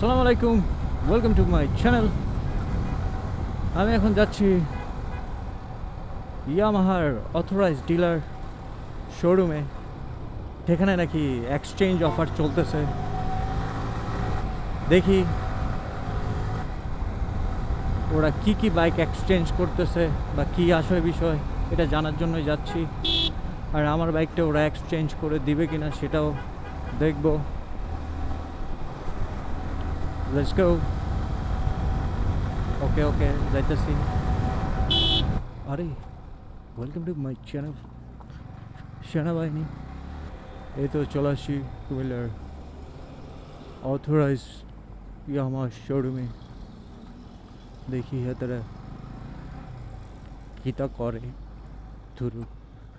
আসসালামু আলাইকুম welcome to my channel আমি এখন যাচ্ছি ইয়ামাহার অথরাইজ ডিলার শোরুমে সেখানে নাকি এক্সচেঞ্জ অফার চলতেছে। দেখি ওরা কি কি বাইক এক্সচেঞ্জ করতেছে বা কি আসলে বিষয়, এটা জানার জন্যই যাচ্ছি। আর আমার বাইকটা ওরা এক্সচেঞ্জ করে দিবে কিনা সেটাও দেখব। Let's go. ওকে ওকে যাইতেছি আরে ওয়েলকাম টু মাই চ্যানেল সেনাবাহিনী এই তো চলে আসছি কুমিল্লার অথরাইজ ইয়ামা শোরুমে দেখি এরা কীটা করে ধরু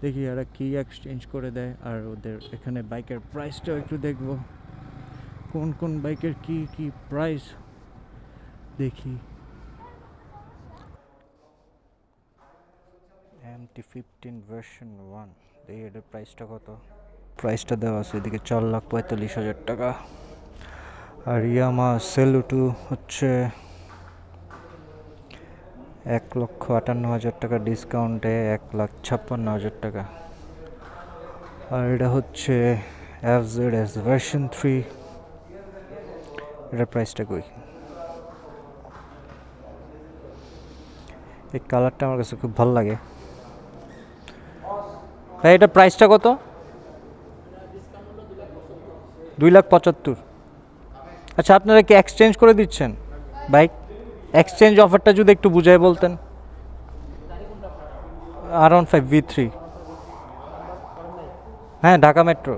দেখি এরা কী এক্সচেঞ্জ করে দেয় আর ওদের এখানে বাইকের প্রাইসটাও একটু দেখব কোন কোন বাইকের কি কি প্রাইস দেখি। এমটি ফিফটিন ভার্সন ওয়ান দেখি এটার প্রাইসটা কত? প্রাইসটা দেওয়া আছে এদিকে চার লাখ পঁয়তাল্লিশ হাজার টাকা। আর ইয়ামা সেলুটু হচ্ছে এক লক্ষ আটান্ন হাজার টাকা ডিসকাউন্টে এক লাখ ছাপ্পান্ন হাজার টাকা। আর এটা হচ্ছে F Z S version three এটার প্রাইসটা কই? এই কালারটা আমার কাছে খুব ভালো লাগে। ভাই, এটা প্রাইসটা কত? দুই লাখ পঁচাত্তর। আচ্ছা আপনারা কি এক্সচেঞ্জ করে দিচ্ছেন? বাইক এক্সচেঞ্জ অফারটা যদি একটু বুঝাই বলতেন। R one five V three হ্যাঁ ঢাকা মেট্রো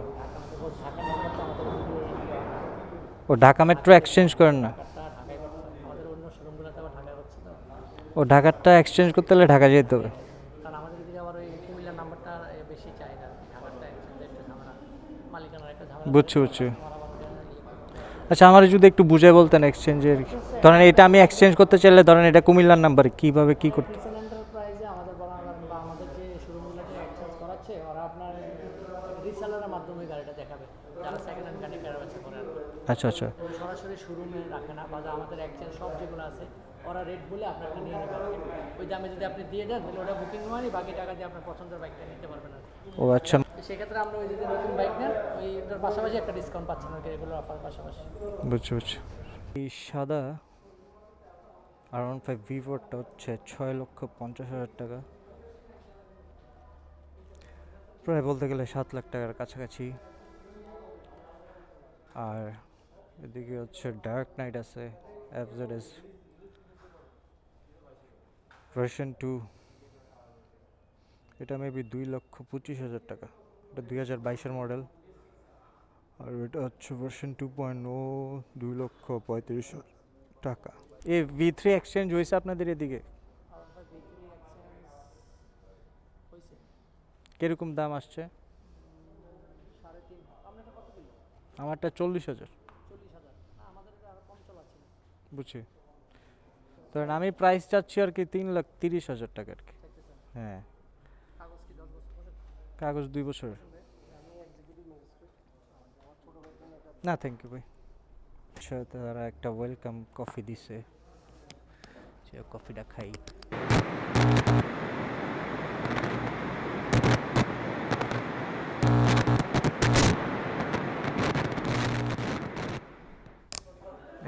ও ঢাকা মেট্রো এক্সচেঞ্জ করেন না? ও ঢাকারটা এক্সচেঞ্জ করতে হলে ঢাকা যেতে হবে। বুঝছি বুঝছি। আচ্ছা আমার যদি একটু বুঝাই বলতেন এক্সচেঞ্জের ধরেন এটা আমি এক্সচেঞ্জ করতে চাইলে ধরেন এটা কুমিল্লার নাম্বার কীভাবে কী করতে এক্সেল এন্টারপ্রাইজে আমাদের বলা বা আমাদের যে শোরুমগুলোতে এক্সচেঞ্জ করাচ্ছে ওরা আপনার রিসেলারের মাধ্যমে গাড়িটা দেখাবে যারা সেকেন্ড হ্যান্ড গাড়ি কেনার আছে করে আর কি। আচ্ছা আচ্ছা। সরাসরি শোরুমে রাখে না বা আমাদের এক্সচেঞ্জ সব যেগুলো আছে ওরা রেট বলে আপনাকে নিয়ে নেবে। আর ওই দামে যদি আপনি দিয়ে দেন তাহলে ওটা বুকিং মানে বাকি টাকা দিয়ে আপনার পছন্দের বাইকটা নিতে পারবেন আর ও আচ্ছা। সেক্ষেত্রে আমরা ওই যদি নতুন বাইক নেন ওইটার পাশাপাশি একটা ডিসকাউন্ট পাচ্ছেন কি এগুলোর অফার পাশাপাশি। বুঝছি বুঝছি। এই সাদা আর ওয়ান ফাইভ ভিভোরটা হচ্ছে ছয় লক্ষ পঞ্চাশ হাজার টাকা। প্রায় বলতে গেলে সাত লাখ টাকার কাছাকাছি। আর এদিকে হচ্ছে ডার্ক নাইট আছে F Z S version two এটা মেবি দুই লক্ষ পঁচিশ হাজার টাকা। এটা দুই হাজার বাইশের মডেল আর এটা হচ্ছে ভার্সন টু পয়েন্ট ও দুই লক্ষ পঁয়ত্রিশ টাকা। এই ভি থ্রি এক্সচেঞ্জ হয়েছে আপনাদের এদিকে? কীরকম দাম আসছে? আমারটা চল্লিশ হাজার না আমাদের এটা আরও কম চলা বুঝছি। ধরেন আমি প্রাইস চাচ্ছি আর কি তিন লাখ তিরিশ হাজার টাকা আর কি। হ্যাঁ। কাগজ দুই বছর না থ্যাংক ইউ ভাই আচ্ছা তারা একটা ওয়েলকাম কফি দিছে। কফিটা খাই।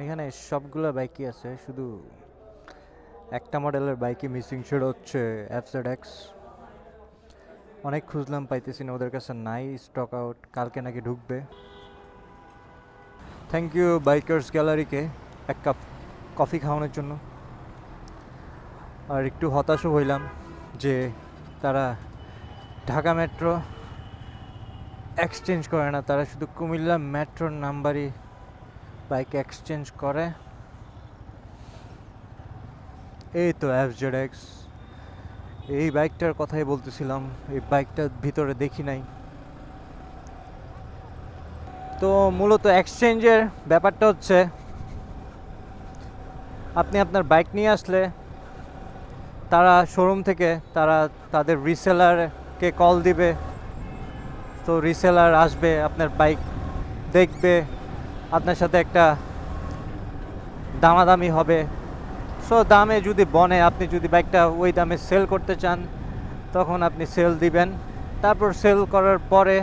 এখানে সবগুলো বাইকই আছে, শুধু একটা মডেলের বাইকই মিসিং সেটা হচ্ছে অ্যাপসেড এক্স অনেক খুঁজলাম, পাইতেছি না, ওদের কাছে নাই স্টক আউট কালকে নাকি ঢুকবে। থ্যাংক ইউ বাইকার্স গ্যালারিকে এক কাপ কফি খাওয়ানোর জন্য। আর একটু হতাশও হইলাম যে তারা ঢাকা মেট্রো এক্সচেঞ্জ করে না, তারা শুধু কুমিল্লা মেট্রোর নাম্বারই বাইক এক্সচেঞ্জ করে। এই তো অ্যাপজেড এক্স এই বাইকটার কথাই বলতেছিলাম, এই বাইকটার ভিতরে দেখি নাই। তো মূলত এক্সচেঞ্জের ব্যাপারটা হচ্ছে, আপনি আপনার বাইক নিয়ে আসলে তারা শোরুম থেকে তারা তাদের রিসেলারকে কল দিবে। তো রিসেলার আসবে, আপনার বাইক দেখবে। আপনার সাথে একটা দামাদামি হবে। সো দামে যদি বনে আপনি যদি বাইকটা ওই দামে সেল করতে চান, তখন আপনি সেল দিবেন। তারপর সেল করার পরে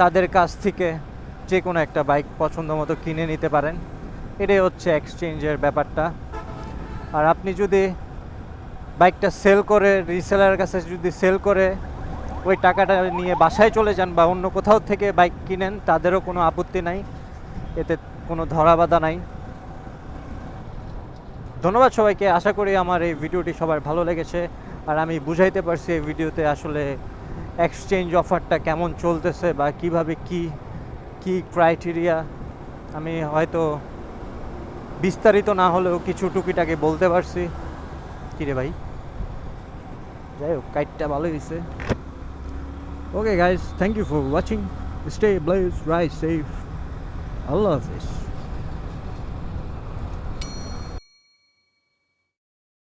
তাদের কাছ থেকে যে কোনো একটা বাইক পছন্দ মতো কিনে নিতে পারেন। এটাই হচ্ছে এক্সচেঞ্জের ব্যাপারটা। আর আপনি যদি বাইকটা সেল করে রিসেলারের কাছে যদি সেল করে, ওই টাকাটা নিয়ে বাসায় চলে যান বা অন্য কোথাও থেকে বাইক কিনেন, তাদেরও কোনো আপত্তি নাই। এতে কোনো ধরা ধরাবাধা নাই। ধন্যবাদ সবাইকে, আশা করি আমার এই ভিডিওটি সবার ভালো লেগেছে। আর আমি বুঝাইতে পারছি এই ভিডিওতে আসলে এক্সচেঞ্জ অফারটা কেমন চলতেছে বা কীভাবে কি কি ক্রাইটেরিয়া আমি হয়তো বিস্তারিত না হলেও কিছু টুকিটাকে বলতে পারছি। কিরে ভাই? যাই হোক, কাইটটা ভালো হয়েছে okay guys thank you for watching stay blessed right safe Allah Hafiz